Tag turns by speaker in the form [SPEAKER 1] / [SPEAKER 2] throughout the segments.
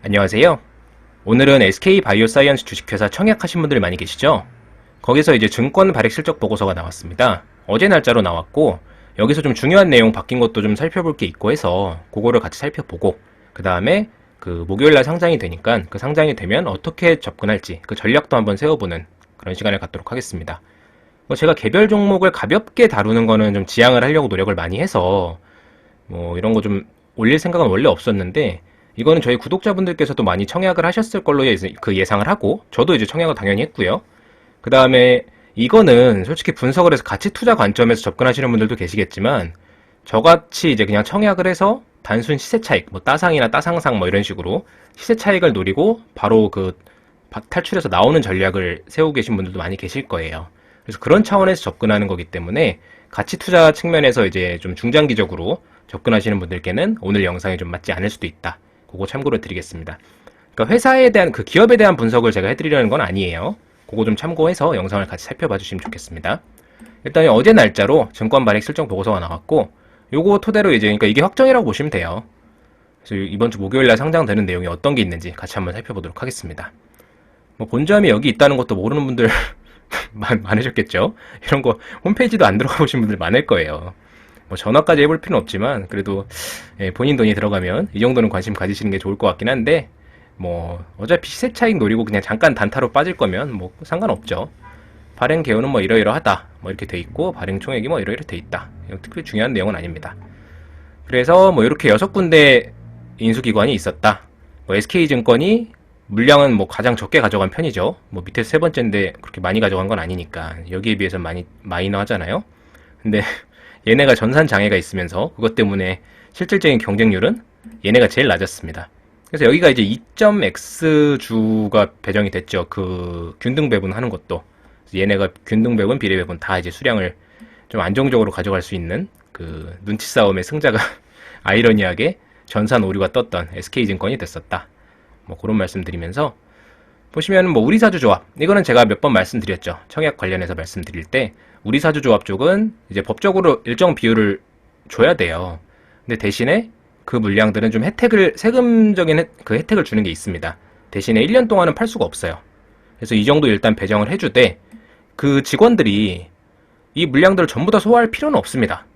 [SPEAKER 1] 안녕하세요. 오늘은 SK 바이오사이언스 주식회사 청약하신 분들 많이 계시죠? 거기서 이제 증권 발행 실적 보고서가 나왔습니다. 어제 날짜로 나왔고, 여기서 좀 중요한 내용 바뀐 것도 좀 살펴볼 게 있고 해서, 그거를 같이 살펴보고, 그 다음에 그 목요일 날 상장이 되니까 그 상장이 되면 어떻게 접근할지 그 전략도 한번 세워보는 그런 시간을 갖도록 하겠습니다. 뭐 제가 개별 종목을 가볍게 다루는 거는 좀 지양을 하려고 노력을 많이 해서, 뭐 이런 거 좀 올릴 생각은 원래 없었는데, 이거는 저희 구독자분들께서도 많이 청약을 하셨을 걸로 예- 그 예상을 하고 저도 이제 청약을 당연히 했고요. 그 다음에 이거는 솔직히 분석을 해서 가치 투자 관점에서 접근하시는 분들도 계시겠지만 저같이 이제 그냥 청약을 해서 단순 시세 차익, 뭐 따상이나 따상상 뭐 이런 식으로 시세 차익을 노리고 바로 그 바- 탈출해서 나오는 전략을 세우고 계신 분들도 많이 계실 거예요. 그래서 그런 차원에서 접근하는 거기 때문에 가치 투자 측면에서 이제 좀 중장기적으로 접근하시는 분들께는 오늘 영상이 좀 맞지 않을 수도 있다. 그거 참고로 드리겠습니다. 그러니까 회사에 대한 그 기업에 대한 분석을 제가 해드리려는 건 아니에요. 그거 좀 참고해서 영상을 같이 살펴봐 주시면 좋겠습니다. 일단 어제 날짜로 증권 발행 실적 보고서가 나왔고 요거 토대로 이제 그러니까 이게 확정이라고 보시면 돼요. 그래서 이번 주 목요일 날 상장되는 내용이 어떤 게 있는지 같이 한번 살펴보도록 하겠습니다. 뭐 본점이 여기 있다는 것도 모르는 분들 많, 많으셨겠죠? 이런 거 홈페이지도 안 들어가 보신 분들 많을 거예요. 뭐 전화까지 해볼 필요는 없지만 그래도 예, 본인 돈이 들어가면 이 정도는 관심 가지시는 게 좋을 것 같긴 한데 뭐 어차피 시세 차익 노리고 그냥 잠깐 단타로 빠질 거면 뭐 상관없죠. 발행 개요는 뭐 이러이러하다 뭐 이렇게 돼 있고 발행 총액이 뭐 이러이러 돼 있다. 특별히 중요한 내용은 아닙니다. 그래서 뭐 이렇게 여섯 군데 인수기관이 있었다. 뭐 SK증권이 물량은 뭐 가장 적게 가져간 편이죠. 뭐 밑에 세 번째인데 그렇게 많이 가져간 건 아니니까 여기에 비해서 많이 마이너 하잖아요. 근데 얘네가 전산 장애가 있으면서 그것 때문에 실질적인 경쟁률은 얘네가 제일 낮았습니다. 그래서 여기가 이제 2.x 주가 배정이 됐죠. 그 균등 배분하는 것도 얘네가 균등 배분, 비례 배분 다 이제 수량을 좀 안정적으로 가져갈 수 있는 그 눈치 싸움의 승자가 아이러니하게 전산 오류가 떴던 SK증권이 됐었다. 뭐 그런 말씀드리면서 보시면은 뭐 우리 사주 조합 이거는 제가 몇 번 말씀드렸죠. 청약 관련해서 말씀드릴 때 우리 사주 조합 쪽은 이제 법적으로 일정 비율을 줘야 돼요. 근데 대신에 그 물량들은 좀 혜택을 세금적인 혜- 그 혜택을 주는 게 있습니다. 대신에 1년 동안은 팔 수가 없어요. 그래서 이 정도 일단 배정을 해주되 그 직원들이 이 물량들을 전부 다 소화할 필요는 없습니다.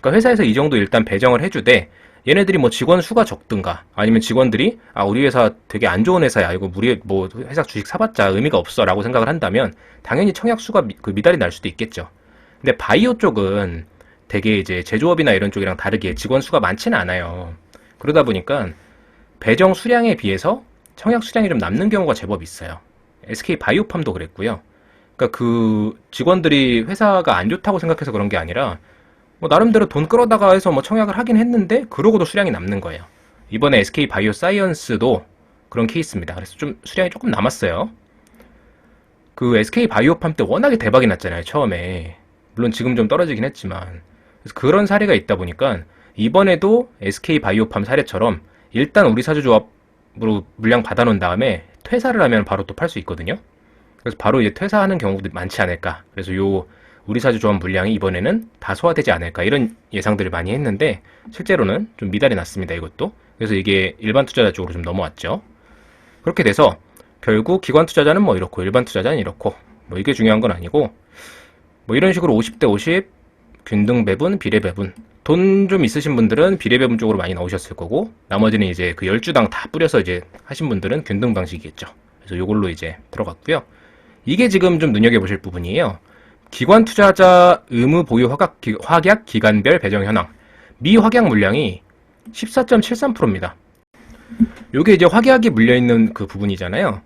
[SPEAKER 1] 그러니까 회사에서 이 정도 일단 배정을 해주되 얘네들이 뭐 직원 수가 적든가 아니면 직원들이 아 우리 회사 되게 안 좋은 회사야 이거 우리 뭐 회사 주식 사봤자 의미가 없어라고 생각을 한다면 당연히 청약 수가 미, 그 미달이 날 수도 있겠죠. 근데 바이오 쪽은 되게 이제 제조업이나 이런 쪽이랑 다르게 직원 수가 많지는 않아요. 그러다 보니까 배정 수량에 비해서 청약 수량이 좀 남는 경우가 제법 있어요. SK 바이오팜도 그랬고요. 그러니까 그 직원들이 회사가 안 좋다고 생각해서 그런 게 아니라 뭐 나름대로 돈 끌어다가 해서 뭐 청약을 하긴 했는데 그러고도 수량이 남는 거예요. 이번에 SK 바이오 사이언스도 그런 케이스입니다. 그래서 좀 수량이 조금 남았어요. 그 SK 바이오팜 때 워낙에 대박이 났잖아요, 처음에. 물론 지금 좀 떨어지긴 했지만. 그래서 그런 사례가 있다 보니까 이번에도 SK 바이오팜 사례처럼 일단 우리 사주조합으로 물량 받아놓은 다음에 퇴사를 하면 바로 또 팔 수 있거든요. 그래서 바로 이제 퇴사하는 경우도 많지 않을까. 그래서 요 우리 사주 조합 물량이 이번에는 다 소화되지 않을까 이런 예상들을 많이 했는데 실제로는 좀 미달이 났습니다. 이것도. 그래서 이게 일반 투자자 쪽으로 좀 넘어왔죠. 그렇게 돼서 결국 기관 투자자는 뭐 이렇고 일반 투자자는 이렇고 뭐 이게 중요한 건 아니고 뭐 이런 식으로 50대 50 균등 배분, 비례 배분. 돈 좀 있으신 분들은 비례 배분 쪽으로 많이 나오셨을 거고 나머지는 이제 그 10주당 다 뿌려서 이제 하신 분들은 균등 방식이겠죠. 그래서 요걸로 이제 들어갔고요. 이게 지금 좀 눈여겨보실 부분이에요. 기관 투자자 의무 보유 확약, 기, 확약 기간별 배정 현황. 미 확약 물량이 14.73%입니다. 요게 이제 확약이 물려있는 그 부분이잖아요.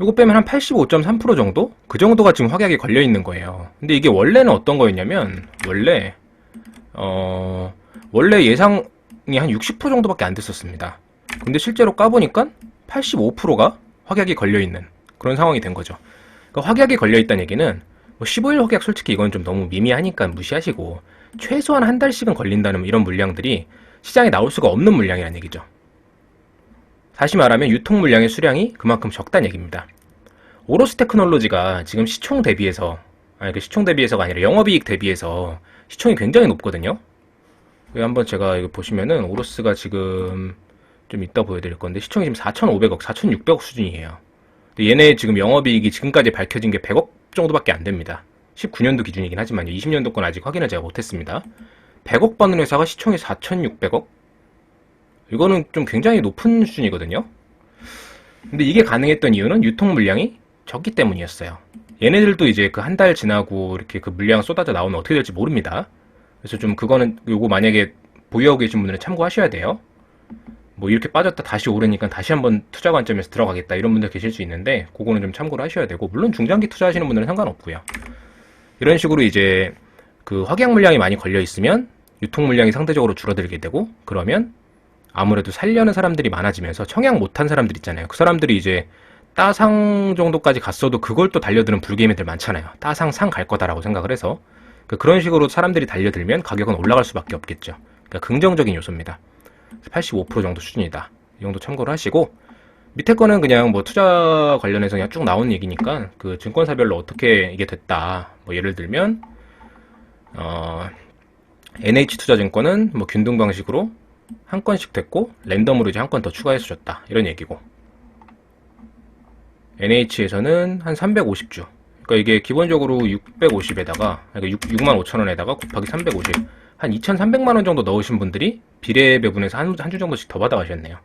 [SPEAKER 1] 요거 빼면 한 85.3% 정도? 그 정도가 지금 확약이 걸려있는 거예요. 근데 이게 원래는 어떤 거였냐면, 원래, 어, 원래 예상이 한 60% 정도밖에 안 됐었습니다. 근데 실제로 까보니까 85%가 확약이 걸려있는 그런 상황이 된 거죠. 그러니까 확약이 걸려있다는 얘기는 뭐 15일 확약 솔직히 이건 좀 너무 미미하니까 무시하시고 최소한 한 달씩은 걸린다는 이런 물량들이 시장에 나올 수가 없는 물량이라는 얘기죠. 다시 말하면 유통 물량의 수량이 그만큼 적다는 얘기입니다. 오로스 테크놀로지가 지금 시총 대비해서 아니 그 시총 대비해서가 아니라 영업이익 대비해서 시총이 굉장히 높거든요. 한번 제가 이거 보시면은 오로스가 지금 좀 이따 보여드릴 건데 시총이 지금 4,500억, 4,600억 수준이에요. 근데 얘네 지금 영업이익이 지금까지 밝혀진 게 100억 정도밖에 안 됩니다. 19년도 기준이긴 하지만요. 20년도 건 아직 확인을 제가 못했습니다. 100억 버는 회사가 시총이 4,600억? 이거는 좀 굉장히 높은 수준이거든요. 근데 이게 가능했던 이유는 유통 물량이 적기 때문이었어요. 얘네들도 이제 그 한 달 지나고 이렇게 그 물량 쏟아져 나오면 어떻게 될지 모릅니다. 그래서 좀 그거는 요거 만약에 보유하고 계신 분들은 참고하셔야 돼요. 뭐 이렇게 빠졌다 다시 오르니까 다시 한번 투자 관점에서 들어가겠다 이런 분들 계실 수 있는데 그거는 좀 참고를 하셔야 되고 물론 중장기 투자하시는 분들은 상관없고요. 이런 식으로 이제 그 확약 물량이 많이 걸려 있으면 유통 물량이 상대적으로 줄어들게 되고 그러면 아무래도 살려는 사람들이 많아지면서 청약 못한 사람들 있잖아요. 그 사람들이 이제 따상 정도까지 갔어도 그걸 또 달려드는 불개미들 많잖아요. 따상 상 갈 거다라고 생각을 해서 그 그런 식으로 사람들이 달려들면 가격은 올라갈 수밖에 없겠죠. 그러니까 긍정적인 요소입니다. 85% 정도 수준이다. 이 정도 참고를 하시고 밑에 거는 그냥 뭐 투자 관련해서 그냥 쭉 나온 얘기니까 그 증권사별로 어떻게 이게 됐다. 뭐 예를 들면 어 NH투자증권은 뭐 균등 방식으로 한 건씩 됐고 랜덤으로 이제 한 건 더 추가해서 줬다. 이런 얘기고 NH에서는 한 350주. 그러니까 이게 기본적으로 650에다가 그러니까 6, 6만 5천 원에다가 곱하기 350. 한 2,300만 원 정도 넣으신 분들이 비례 배분에서 한한주 정도씩 더 받아가셨네요.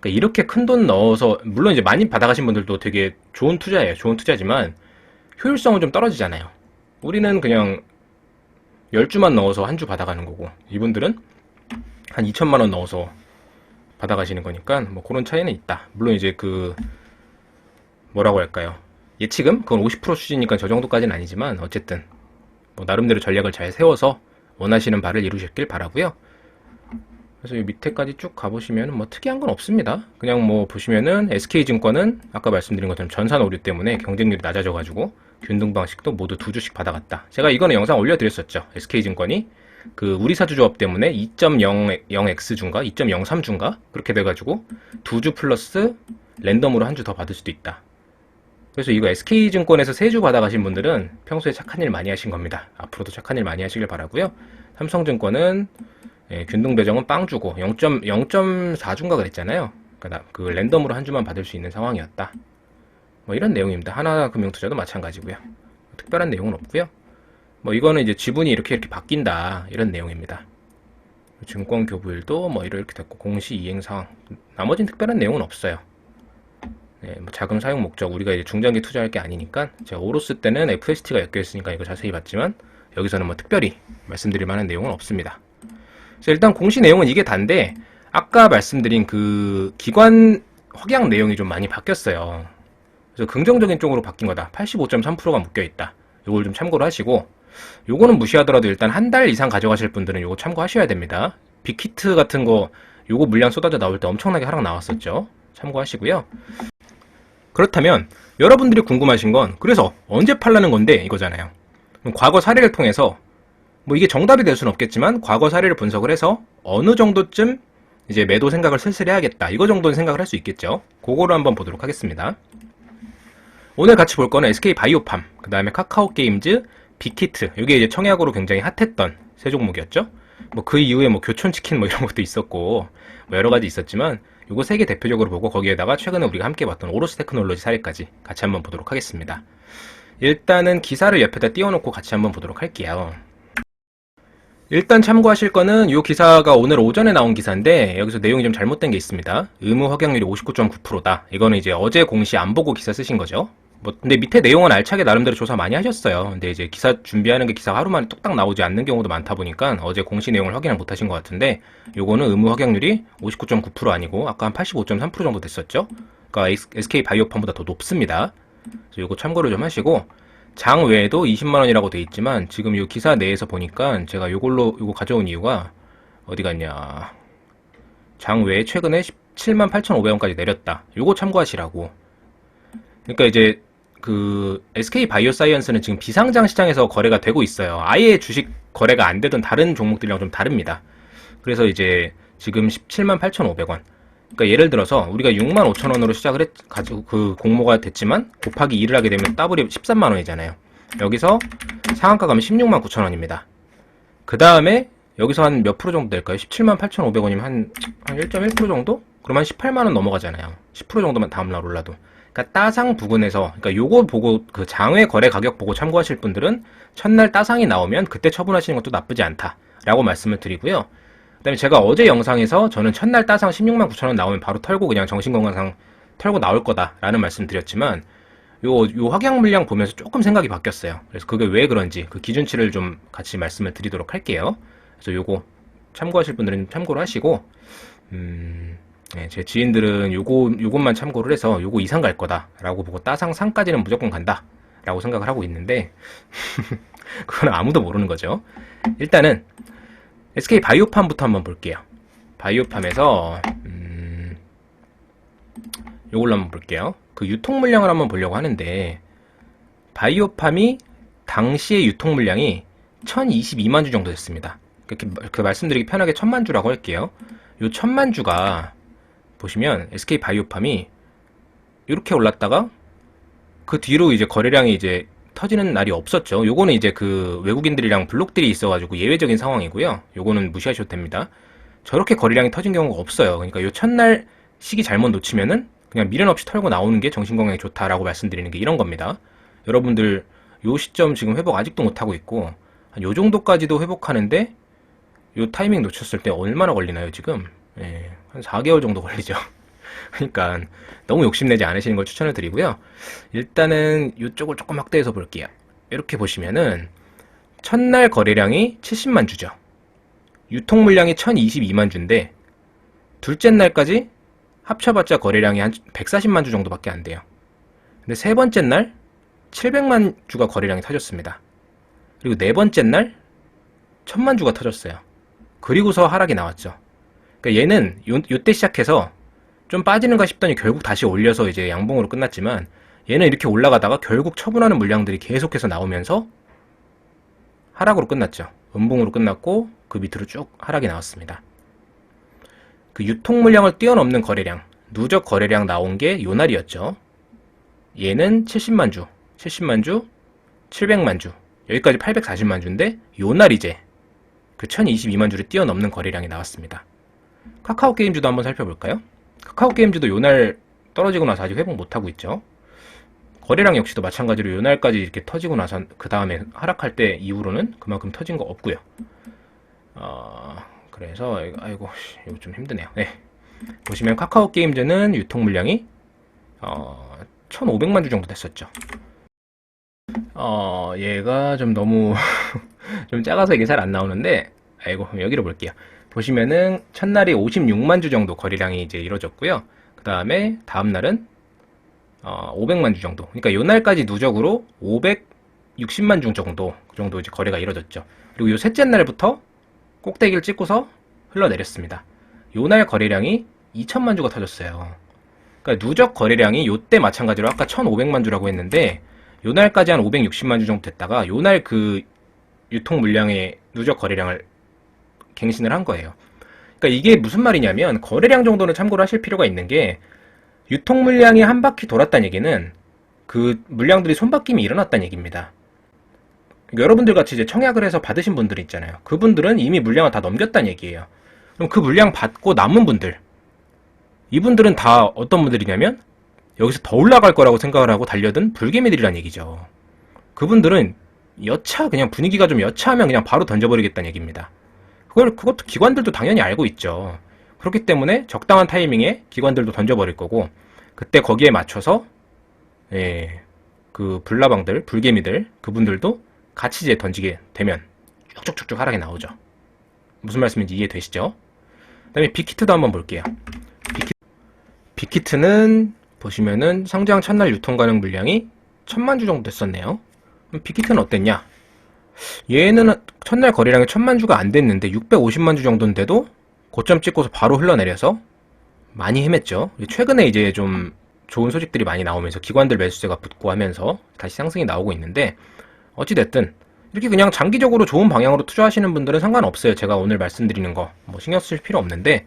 [SPEAKER 1] 그러니까 이렇게 큰 돈 넣어서 물론 이제 많이 받아가신 분들도 되게 좋은 투자예요. 좋은 투자지만 효율성은 좀 떨어지잖아요. 우리는 그냥 10주만 넣어서 한 주 받아가는 거고 이분들은 한 2천만 원 넣어서 받아가시는 거니까 뭐 그런 차이는 있다. 물론 이제 그 뭐라고 할까요? 예치금 그건 50% 수준이니까 저 정도까지는 아니지만 어쨌든 뭐 나름대로 전략을 잘 세워서 원하시는 바를 이루셨길 바라고요. 그래서 이 밑에까지 쭉 가보시면 뭐 특이한 건 없습니다. 그냥 뭐 보시면은 SK증권은 아까 말씀드린 것처럼 전산 오류 때문에 경쟁률이 낮아져 가지고 균등 방식도 모두 두 주씩 받아갔다. 제가 이거는 영상 올려드렸었죠. SK증권이 그 우리사 주조합 때문에 2.0x 준가 2.03 준가 그렇게 돼가지고 두 주 플러스 랜덤으로 한 주 더 받을 수도 있다. 그래서 이거 SK증권에서 세주 받아가신 분들은 평소에 착한 일 많이 하신 겁니다. 앞으로도 착한 일 많이 하시길 바라고요. 삼성증권은 예, 균등 배정은 빵 주고 0.0.4주인가 그랬잖아요. 그러니까 그 랜덤으로 한 주만 받을 수 있는 상황이었다. 뭐 이런 내용입니다. 하나 금융투자도 마찬가지고요. 특별한 내용은 없고요. 뭐 이거는 이제 지분이 이렇게 이렇게 바뀐다 이런 내용입니다. 증권 교부일도 뭐 이렇게 됐고 공시 이행 상황 나머진 특별한 내용은 없어요. 네, 뭐 자금 사용 목적 우리가 이제 중장기 투자할 게 아니니까 제가 오로스 때는 FST가 엮여 있으니까 이거 자세히 봤지만 여기서는 뭐 특별히 말씀드릴 만한 내용은 없습니다. 그래서 일단 공시 내용은 이게 단데 아까 말씀드린 그 기관 확약 내용이 좀 많이 바뀌었어요. 그래서 긍정적인 쪽으로 바뀐 거다. 85.3%가 묶여 있다. 이걸 좀 참고를 하시고 요거는 무시하더라도 일단 한 달 이상 가져가실 분들은 요거 참고하셔야 됩니다. 빅히트 같은 거 요거 물량 쏟아져 나올 때 엄청나게 하락 나왔었죠. 참고하시고요. 그렇다면 여러분들이 궁금하신 건 그래서 언제 팔라는 건데 이거잖아요. 과거 사례를 통해서 뭐 이게 정답이 될 수는 없겠지만 과거 사례를 분석을 해서 어느 정도쯤 이제 매도 생각을 슬슬 해야겠다. 이거 정도는 생각을 할 수 있겠죠. 그거를 한번 보도록 하겠습니다. 오늘 같이 볼 거는 SK 바이오팜, 그 다음에 카카오 게임즈, 빅히트. 이게 이제 청약으로 굉장히 핫했던 세 종목이었죠. 뭐 그 이후에 뭐 교촌치킨 뭐 이런 것도 있었고 뭐 여러 가지 있었지만 요거 세 개 대표적으로 보고 거기에다가 최근에 우리가 함께 봤던 오로스 테크놀로지 사례까지 같이 한번 보도록 하겠습니다. 일단은 기사를 옆에다 띄워놓고 같이 한번 보도록 할게요. 일단 참고하실 거는 이 기사가 오늘 오전에 나온 기사인데 여기서 내용이 좀 잘못된 게 있습니다. 의무 확약률이 59.9%다. 이거는 이제 어제 공시 안 보고 기사 쓰신 거죠. 뭐 근데 밑에 내용은 알차게 나름대로 조사 많이 하셨어요. 근데 이제 기사 준비하는 게 기사 하루 만에 뚝딱 나오지 않는 경우도 많다 보니까 어제 공시 내용을 확인을 못 하신 것 같은데 요거는 의무 확약률이 59.9% 아니고 아까 한 85.3% 정도 됐었죠. 그러니까 SK 바이오팜보다 더 높습니다. 그래서 요거 참고를 좀 하시고 장 외에도 20만 원이라고 돼 있지만 지금 이 기사 내에서 보니까 제가 요걸로 요거 가져온 이유가 어디 갔냐 장 외에 최근에 17만 8,500원까지 내렸다. 요거 참고하시라고. 그러니까 이제 그 SK 바이오사이언스는 지금 비상장 시장에서 거래가 되고 있어요. 아예 주식 거래가 안 되던 다른 종목들이랑 좀 다릅니다. 그래서 이제 지금 17만 8,500원. 그러니까 예를 들어서 우리가 6만 5천 원으로 시작을 했 가지고 그 공모가 됐지만 곱하기 2를 하게 되면 더블이 13만 원이잖아요. 여기서 상한가 가면 16만 9천 원입니다. 그 다음에 여기서 한 몇 프로 정도 될까요? 17만 8,500원이면 한, 한 1.1% 정도? 그러면 한 18만 원 넘어가잖아요. 10% 정도만 다음 날 올라도. 그러니까 따상 부근에서, 그러니까 요거 보고, 그 장외 거래 가격 보고 참고하실 분들은 첫날 따상이 나오면 그때 처분하시는 것도 나쁘지 않다. 라고 말씀을 드리고요. 그 다음에 제가 어제 영상에서 저는 첫날 따상 16만 9천 원 나오면 바로 털고 그냥 정신건강상 털고 나올 거다라는 말씀 드렸지만 요, 요 확약 물량 보면서 조금 생각이 바뀌었어요. 그래서 그게 왜 그런지 그 기준치를 좀 같이 말씀을 드리도록 할게요. 그래서 요거 참고하실 분들은 참고를 하시고, 음, 네, 제 지인들은 요거, 요것만 참고를 해서 요거 이상 갈 거다라고 보고 따상 상까지는 무조건 간다. 라고 생각을 하고 있는데, 그건 아무도 모르는 거죠. 일단은, SK 바이오팜부터 한번 볼게요. 바이오팜에서, 음, 요걸로 한번 볼게요. 그 유통 물량을 한번 보려고 하는데, 바이오팜이 당시의 유통 물량이 1022만 주 정도 됐습니다. 이렇게 그 말씀드리기 편하게 천만 주라고 할게요. 요 천만 주가 보시면 SK 바이오팜이 이렇게 올랐다가 그 뒤로 이제 거래량이 이제 터지는 날이 없었죠. 요거는 이제 그 외국인들이랑 블록들이 있어가지고 예외적인 상황이고요. 요거는 무시하셔도 됩니다. 저렇게 거래량이 터진 경우가 없어요. 그러니까 요 첫날 시기 잘못 놓치면은 그냥 미련 없이 털고 나오는 게 정신건강에 좋다라고 말씀드리는 게 이런 겁니다. 여러분들 요 시점 지금 회복 아직도 못하고 있고 한 요 정도까지도 회복하는데 요 타이밍 놓쳤을 때 얼마나 걸리나요 지금? 예, 한 4개월 정도 걸리죠. 그러니까 너무 욕심내지 않으시는 걸 추천을 드리고요. 일단은 이쪽을 조금 확대해서 볼게요. 이렇게 보시면은 첫날 거래량이 70만 주죠. 유통 물량이 1022만 주인데 둘째 날까지 합쳐봤자 거래량이 한 140만 주 정도밖에 안 돼요. 근데 세 번째 날 700만 주가 거래량이 터졌습니다. 그리고 네 번째 날 1000만 주가 터졌어요. 그리고서 하락이 나왔죠. 그러니까 얘는 요, 요때 시작해서 좀 빠지는가 싶더니 결국 다시 올려서 이제 양봉으로 끝났지만 얘는 이렇게 올라가다가 결국 처분하는 물량들이 계속해서 나오면서 하락으로 끝났죠. 음봉으로 끝났고 그 밑으로 쭉 하락이 나왔습니다. 그 유통 물량을 뛰어넘는 거래량, 누적 거래량 나온 게 요 날이었죠. 얘는 70만 주, 70만 주, 700만 주, 여기까지 840만 주인데 요날 이제 그 1022만 주를 뛰어넘는 거래량이 나왔습니다. 카카오 게임즈도 한번 살펴볼까요? 카카오 게임즈도 요날 떨어지고 나서 아직 회복 못하고 있죠. 거래량 역시도 마찬가지로 요날까지 이렇게 터지고 나서 그 다음에 하락할 때 이후로는 그만큼 터진 거 없고요. 어, 그래서 아이고 이거 좀 힘드네요. 네. 보시면 카카오 게임즈는 유통 물량이 어, 1,500만 주 정도 됐었죠. 어, 얘가 좀 너무 좀 작아서 이게 잘 안 나오는데 아이고 여기로 볼게요. 보시면은 첫날이 56만 주 정도 거래량이 이제 이루어졌고요. 그 다음에 다음 날은 어, 500만 주 정도. 그러니까 요 날까지 누적으로 560만 주 정도 그 정도 이제 거래가 이루어졌죠. 그리고 요 셋째 날부터 꼭대기를 찍고서 흘러내렸습니다. 요날 거래량이 2천만 주가 터졌어요. 그러니까 누적 거래량이 요때 마찬가지로 아까 1,500만 주라고 했는데 요 날까지 한 560만 주 정도 됐다가 요날 그 유통 물량의 누적 거래량을 갱신을 한 거예요. 그러니까 이게 무슨 말이냐면 거래량 정도는 참고를 하실 필요가 있는 게 유통 물량이 한 바퀴 돌았다는 얘기는 그 물량들이 손바뀜이 일어났다는 얘기입니다. 그러니까 여러분들 같이 이제 청약을 해서 받으신 분들 있잖아요. 그분들은 이미 물량을 다 넘겼다는 얘기예요. 그럼 그 물량 받고 남은 분들 이분들은 다 어떤 분들이냐면 여기서 더 올라갈 거라고 생각을 하고 달려든 불개미들이란 얘기죠. 그분들은 여차 그냥 분위기가 좀 여차하면 그냥 바로 던져버리겠다는 얘기입니다. 그걸 그것도 기관들도 당연히 알고 있죠. 그렇기 때문에 적당한 타이밍에 기관들도 던져버릴 거고 그때 거기에 맞춰서 예, 그 불나방들, 불개미들 그분들도 같이 이제 던지게 되면 쭉쭉쭉쭉 하락이 나오죠. 무슨 말씀인지 이해되시죠? 그 다음에 빅히트도 한번 볼게요. 빅히트, 빅히트는 보시면은 상장 첫날 유통 가능 물량이 천만 주 정도 됐었네요. 그럼 빅히트는 어땠냐? 얘는 첫날 거래량이 천만 주가 안 됐는데 650만 주 정도인데도 고점 찍고서 바로 흘러내려서 많이 헤맸죠. 최근에 이제 좀 좋은 소식들이 많이 나오면서 기관들 매수세가 붙고 하면서 다시 상승이 나오고 있는데 어찌됐든 이렇게 그냥 장기적으로 좋은 방향으로 투자하시는 분들은 상관없어요. 제가 오늘 말씀드리는 거 뭐 신경 쓰실 필요 없는데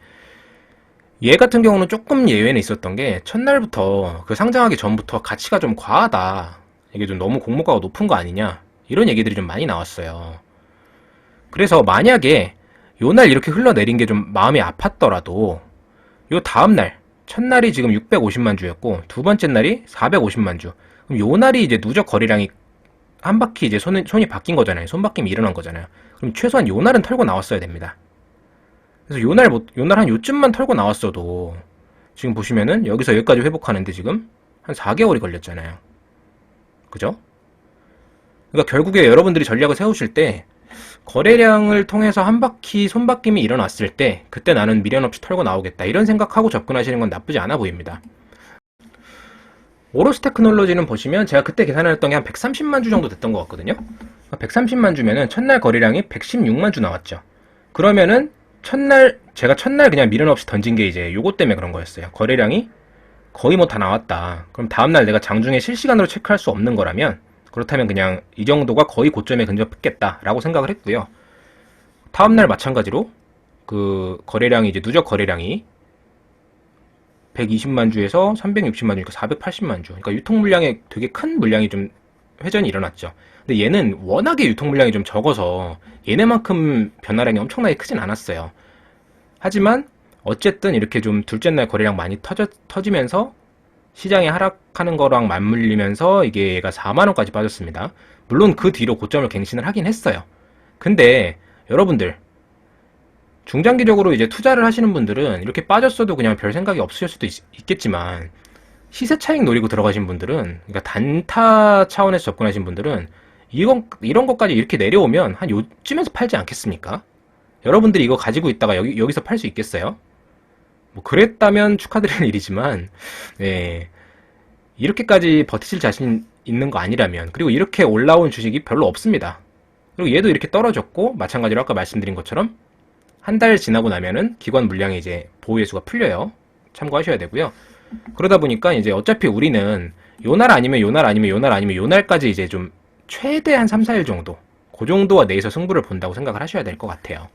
[SPEAKER 1] 얘 같은 경우는 조금 예외는 있었던 게 첫날부터 그 상장하기 전부터 가치가 좀 과하다. 이게 좀 너무 공모가가 높은 거 아니냐. 이런 얘기들이 좀 많이 나왔어요. 그래서 만약에 요 날 이렇게 흘러내린 게 좀 마음이 아팠더라도 요 다음 날 첫날이 지금 650만 주였고 두 번째 날이 450만 주. 그럼 요 날이 이제 누적 거래량이 한 바퀴 이제 손, 손이 바뀐 거잖아요. 손바뀜이 일어난 거잖아요. 그럼 최소한 요 날은 털고 나왔어야 됩니다. 그래서 요날 못, 요날 한 요쯤만 털고 나왔어도 지금 보시면은 여기서 여기까지 회복하는데 지금 한 4개월이 걸렸잖아요. 그죠? 그러니까 결국에 여러분들이 전략을 세우실 때 거래량을 통해서 한 바퀴 손바뀜이 일어났을 때 그때 나는 미련 없이 털고 나오겠다 이런 생각하고 접근하시는 건 나쁘지 않아 보입니다. 오로스 테크놀로지는 보시면 제가 그때 계산했던 게 한 130만 주 정도 됐던 것 같거든요. 130만 주면은 첫날 거래량이 116만 주 나왔죠. 그러면은 첫날 제가 첫날 그냥 미련 없이 던진 게 이제 요것 때문에 그런 거였어요. 거래량이 거의 뭐 다 나왔다. 그럼 다음날 내가 장중에 실시간으로 체크할 수 없는 거라면 그렇다면 그냥 이 정도가 거의 고점에 근접했겠다라고 생각을 했고요. 다음날 마찬가지로 그 거래량이 이제 누적 거래량이 120만 주에서 360만 주니까 480만 주. 그러니까 유통 물량에 되게 큰 물량이 좀 회전이 일어났죠. 근데 얘는 워낙에 유통 물량이 좀 적어서 얘네만큼 변화량이 엄청나게 크진 않았어요. 하지만 어쨌든 이렇게 좀 둘째 날 거래량 많이 터져, 터지면서 시장이 하락하는 거랑 맞물리면서 이게 얘가 4만원까지 빠졌습니다. 물론 그 뒤로 고점을 갱신을 하긴 했어요. 근데 여러분들 중장기적으로 이제 투자를 하시는 분들은 이렇게 빠졌어도 그냥 별 생각이 없으실 수도 있, 겠지만 시세 차익 노리고 들어가신 분들은 그러니까 단타 차원에서 접근하신 분들은 이건 이런 것까지 이렇게 내려오면 한 요쯤에서 팔지 않겠습니까? 여러분들이 이거 가지고 있다가 여기 여기서 팔 수 있겠어요? 뭐 그랬다면 축하드리는 일이지만 네, 이렇게까지 버티실 자신 있는 거 아니라면 그리고 이렇게 올라온 주식이 별로 없습니다. 그리고 얘도 이렇게 떨어졌고 마찬가지로 아까 말씀드린 것처럼 한 달 지나고 나면은 기관 물량이 이제 보유예수가 풀려요. 참고하셔야 되고요. 그러다 보니까 이제 어차피 우리는 요 날 아니면 요 날 아니면 요 날 아니면 요 날까지 이제 좀 최대 한 3, 4일 정도 그 정도와 내에서 승부를 본다고 생각을 하셔야 될 것 같아요.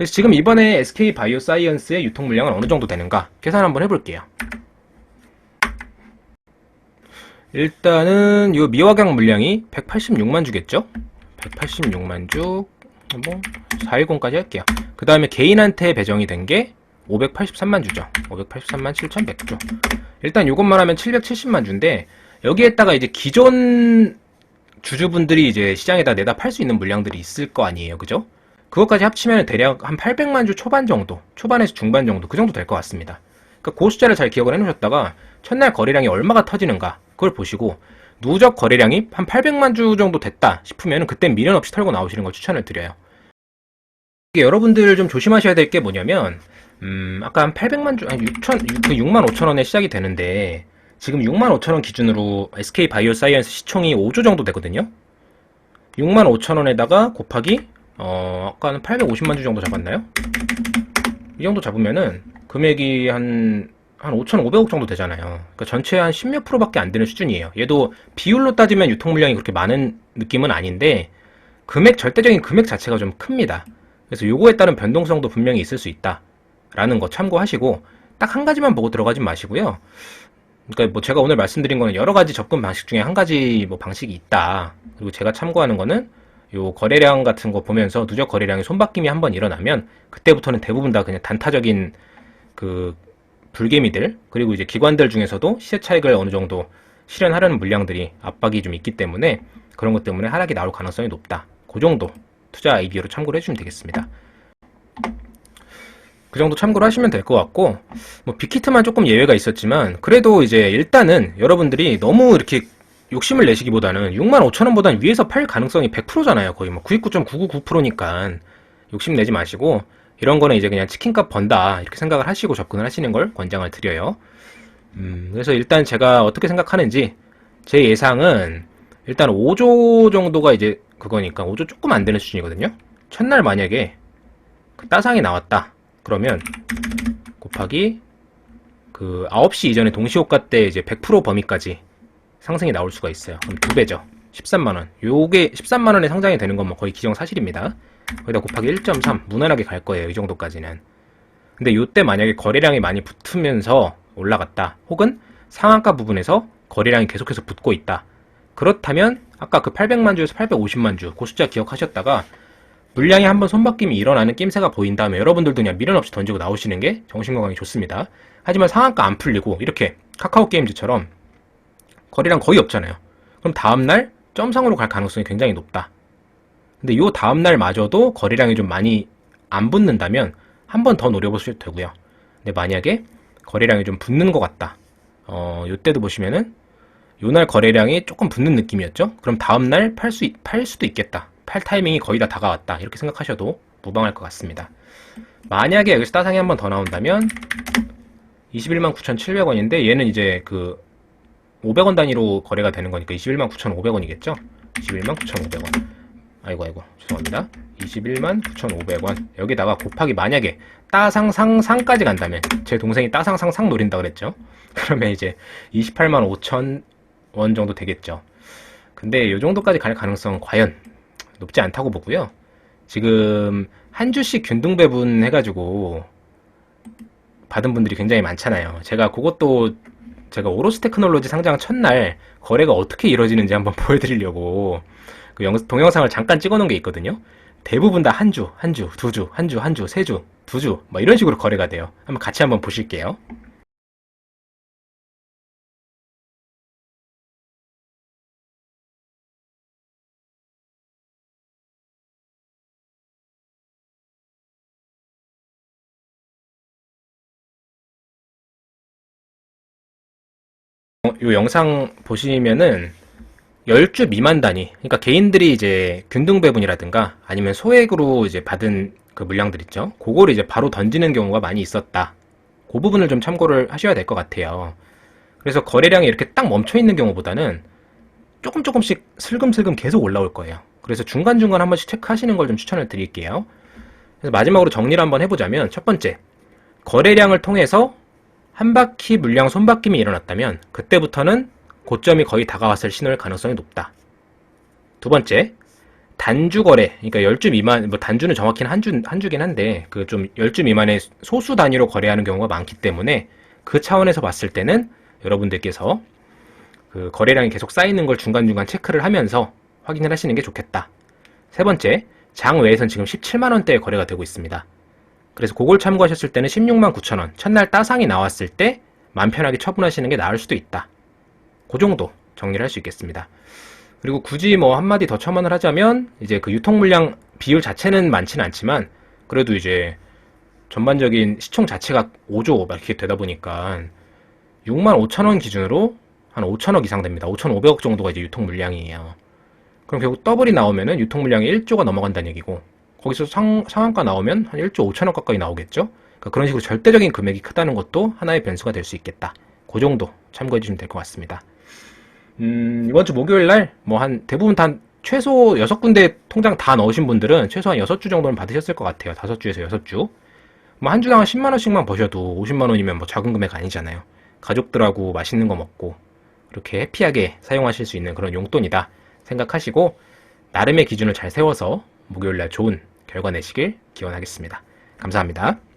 [SPEAKER 1] 그래서 지금 이번에 SK 바이오사이언스의 유통 물량은 어느 정도 되는가 계산 한번 해볼게요. 일단은 이 미화경 물량이 186만 주겠죠? 186만 주, 뭐 410까지 할게요. 그 다음에 개인한테 배정이 된 게 583만 주죠. 583만 7,100주. 일단 이것만 하면 770만 주인데 여기에다가 이제 기존 주주분들이 이제 시장에다 내다 팔 수 있는 물량들이 있을 거 아니에요, 그죠? 그것까지 합치면 대략 한 800만 주 초반 정도, 초반에서 중반 정도 그 정도 될 것 같습니다. 그러니까 그 숫자를 잘 기억을 해놓으셨다가 첫날 거래량이 얼마가 터지는가 그걸 보시고 누적 거래량이 한 800만 주 정도 됐다 싶으면 그땐 미련 없이 털고 나오시는 걸 추천을 드려요. 이게 여러분들 좀 조심하셔야 될 게 뭐냐면 음, 아까 한 800만 주, 한 6천, 그 6만 5천 원에 시작이 되는데 지금 6만 5천 원 기준으로 SK 바이오 사이언스 시총이 5조 정도 되거든요. 6만 5천 원에다가 곱하기 어, 아까는 850만 주 정도 잡았나요? 이 정도 잡으면은 금액이 한, 한 5,500억 정도 되잖아요. 그러니까 전체 한 10몇 프로밖에 안 되는 수준이에요. 얘도 비율로 따지면 유통 물량이 그렇게 많은 느낌은 아닌데 금액, 절대적인 금액 자체가 좀 큽니다. 그래서 요거에 따른 변동성도 분명히 있을 수 있다. 라는 거 참고하시고 딱 한 가지만 보고 들어가지 마시고요. 그러니까 뭐 제가 오늘 말씀드린 거는 여러 가지 접근 방식 중에 한 가지 뭐 방식이 있다. 그리고 제가 참고하는 거는 요 거래량 같은 거 보면서 누적 거래량이 손바뀜이 한번 일어나면 그때부터는 대부분 다 그냥 단타적인 그 불개미들 그리고 이제 기관들 중에서도 시세 차익을 어느 정도 실현하려는 물량들이 압박이 좀 있기 때문에 그런 것 때문에 하락이 나올 가능성이 높다. 그 정도 투자 아이디어로 참고를 해주시면 되겠습니다. 그 정도 참고를 하시면 될 것 같고 뭐 빅히트만 조금 예외가 있었지만 그래도 이제 일단은 여러분들이 너무 이렇게 욕심을 내시기보다는 6만 5천 원보다는 위에서 팔 가능성이 100%잖아요. 거의 뭐 99.999%니까 욕심 내지 마시고 이런 거는 이제 그냥 치킨값 번다 이렇게 생각을 하시고 접근을 하시는 걸 권장을 드려요. 음, 그래서 일단 제가 어떻게 생각하는지 제 예상은 일단 5조 정도가 이제 그거니까 5조 조금 안 되는 수준이거든요. 첫날 만약에 그 따상이 나왔다. 그러면 곱하기 그 9시 이전에 동시호가 때 이제 100% 범위까지 상승이 나올 수가 있어요. 그럼 두 배죠. 13만원. 요게 13만원에 상장이 되는 건 뭐 거의 기정사실입니다. 거기다 곱하기 1.3 무난하게 갈 거예요. 이 정도까지는. 근데 요때 만약에 거래량이 많이 붙으면서 올라갔다. 혹은 상한가 부분에서 거래량이 계속해서 붙고 있다. 그렇다면 아까 그 800만 주에서 850만 주, 그 숫자 기억하셨다가 물량이 한번 손바뀜이 일어나는 낌새가 보인 다음에 여러분들도 그냥 미련 없이 던지고 나오시는 게 정신 건강에 좋습니다. 하지만 상한가 안 풀리고 이렇게 카카오 게임즈처럼 거래량 거의 없잖아요. 그럼 다음날 점상으로 갈 가능성이 굉장히 높다. 근데 요 다음날 마저도 거래량이 좀 많이 안 붙는다면 한 번 더 노려보셔도 되고요. 근데 만약에 거래량이 좀 붙는 것 같다. 어, 요때도 보시면은 요 날 거래량이 조금 붙는 느낌이었죠? 그럼 다음날 팔 수, 팔 수도 있겠다. 팔 타이밍이 거의 다 다가왔다. 이렇게 생각하셔도 무방할 것 같습니다. 만약에 여기서 따상이 한 번 더 나온다면 21만 9,700원인데 얘는 이제 그 500원 단위로 거래가 되는 거니까 21만 9,500원이겠죠? 21만 9,500원. 아이고 아이고 죄송합니다. 21만 9,500원. 여기다가 곱하기 만약에 따상상상까지 간다면 제 동생이 따상상상 노린다 그랬죠? 그러면 이제 28만 5천 원 정도 되겠죠. 근데 이 정도까지 갈 가능성은 과연 높지 않다고 보고요. 지금 한 주씩 균등 배분 해가지고 받은 분들이 굉장히 많잖아요. 제가 그것도 제가 오로스 테크놀로지 상장 첫날 거래가 어떻게 이루어지는지 한번 보여드리려고 그 영- 동영상을 잠깐 찍어놓은 게 있거든요. 대부분 다 한 주, 한 주, 두 주, 한 주, 한 주, 세 주, 두 주, 막 이런 식으로 거래가 돼요. 한번 같이 한번 보실게요. 요 영상 보시면은 10주 미만 단위, 그러니까 개인들이 이제 균등 배분이라든가 아니면 소액으로 이제 받은 그 물량들 있죠. 그거를 이제 바로 던지는 경우가 많이 있었다. 그 부분을 좀 참고를 하셔야 될 것 같아요. 그래서 거래량이 이렇게 딱 멈춰 있는 경우보다는 조금 조금씩 슬금슬금 계속 올라올 거예요. 그래서 중간중간 한 번씩 체크하시는 걸 좀 추천을 드릴게요. 그래서 마지막으로 정리를 한번 해보자면 첫 번째, 거래량을 통해서 한 바퀴 물량 손바뀜이 일어났다면 그때부터는 고점이 거의 다가왔을 신호일 가능성이 높다. 두 번째, 단주 거래, 그러니까 10주 미만, 뭐 단주는 정확히는 한 주, 한 주긴 한데, 그좀 10주 미만의 소수 단위로 거래하는 경우가 많기 때문에 그 차원에서 봤을 때는 여러분들께서 그 거래량이 계속 쌓이는 걸 중간중간 체크를 하면서 확인을 하시는 게 좋겠다. 세 번째, 장 외에선 지금 17만원대의 거래가 되고 있습니다. 그래서 그걸 참고하셨을 때는 16만 9천원, 첫날 따상이 나왔을 때 마음 편하게 처분하시는 게 나을 수도 있다. 그 정도 정리를 할 수 있겠습니다. 그리고 굳이 뭐 한마디 더 첨언을 하자면 이제 그 유통 물량 비율 자체는 많지는 않지만 그래도 이제 전반적인 시총 자체가 5조 막 이렇게 되다 보니까 6만 5천 원 기준으로 한 5천억 이상 됩니다. 5,500억 정도가 이제 유통 물량이에요. 그럼 결국 더블이 나오면은 유통 물량이 1조가 넘어간다는 얘기고 거기서 상, 상한가 나오면 한 1조 5천억 가까이 나오겠죠? 그러니까 그런 식으로 절대적인 금액이 크다는 것도 하나의 변수가 될 수 있겠다. 그 정도 참고해 주시면 될 것 같습니다. 음, 이번 주 목요일 날, 뭐 한, 대부분 다 최소 6군데 통장 다 넣으신 분들은 최소한 6주 정도는 받으셨을 것 같아요. 5주에서 6주. 뭐 한 주당 한 10만 원씩만 버셔도 50만 원이면 뭐 작은 금액 아니잖아요. 가족들하고 맛있는 거 먹고, 그렇게 해피하게 사용하실 수 있는 그런 용돈이다 생각하시고, 나름의 기준을 잘 세워서 목요일 날 좋은 결과 내시길 기원하겠습니다. 감사합니다.